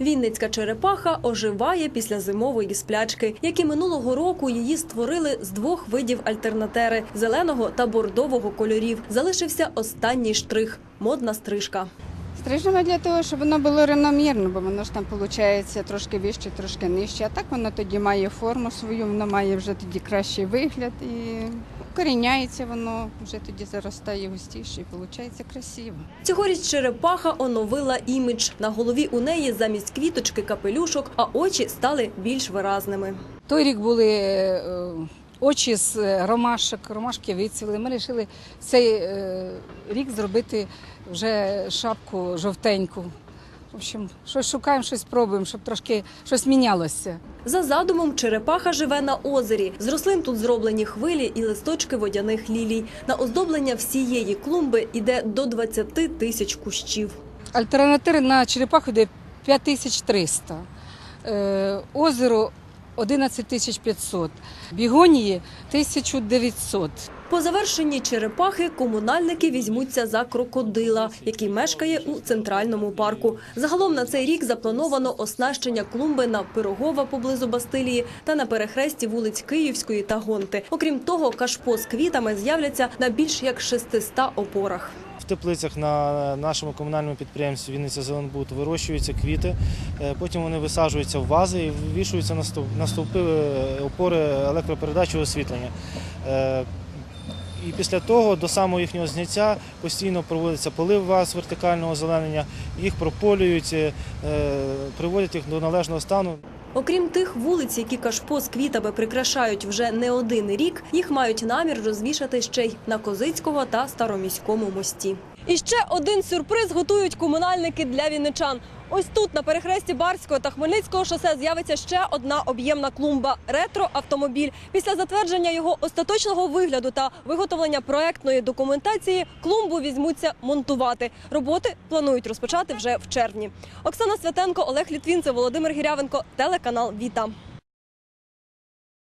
Вінницька черепаха оживає після зимової сплячки, як і минулого року її створили з двох видів альтернатери зеленого та бордового кольорів. Залишився останній штрих модна стрижка. Стрижемо для того, щоб воно було рівномірно, бо воно ж там виходить трошки вище, трошки нижче. А так воно тоді має форму свою, воно має вже тоді кращий вигляд і коріняється воно, вже тоді заростає густіше і виходить красиво. Цьогоріч черепаха оновила імідж. На голові у неї замість квіточки капелюшок, а очі стали більш виразними. Той рік були е, очі з е, ромашок, ромашки вицвіли. Ми вирішили цей е, рік зробити вже шапку жовтеньку. В общем, щось шукаємо, щось пробуємо, щоб трошки щось мінялося. За задумом, черепаха живе на озері. З рослин тут зроблені хвилі і листочки водяних лілій. На оздоблення всієї клумби йде до 20 тисяч кущів. Альтернативи на черепаху йде 5300. Е, озеро 11 500, бігонії 1900. По завершенні черепахи комунальники візьмуться за крокодила, який мешкає у центральному парку. Загалом на цей рік заплановано оснащення клумби на Пирогова поблизу Бастилії та на перехресті вулиць Київської та Гонти. Окрім того, кашпо з квітами з'являться на більш як 600 опорах. В теплицях на нашому комунальному підприємстві Вінниця Зеленбуд вирощуються квіти, е, потім вони висаджуються в вази і вішуються на стовп- стовпи е, опори електропередачі освітлення. І після того до самого їхнього зняття постійно проводиться полив ваз вертикального озеленення, їх прополюють, е, приводять їх до належного стану. Окрім тих вулиць, які кашпо з квітами прикрашають вже не один рік, їх мають намір розвішати ще й на Козицького та Староміському мості. І ще один сюрприз готують комунальники для вінничан. Ось тут, на перехресті Барського та Хмельницького шосе, з'явиться ще одна об'ємна клумба ретро-автомобіль. Після затвердження його остаточного вигляду та виготовлення проектної документації клумбу візьмуться монтувати. Роботи планують розпочати вже в червні. Оксана Святенко, Олег Літвінцев, Володимир Гірявенко, телеканал Віта.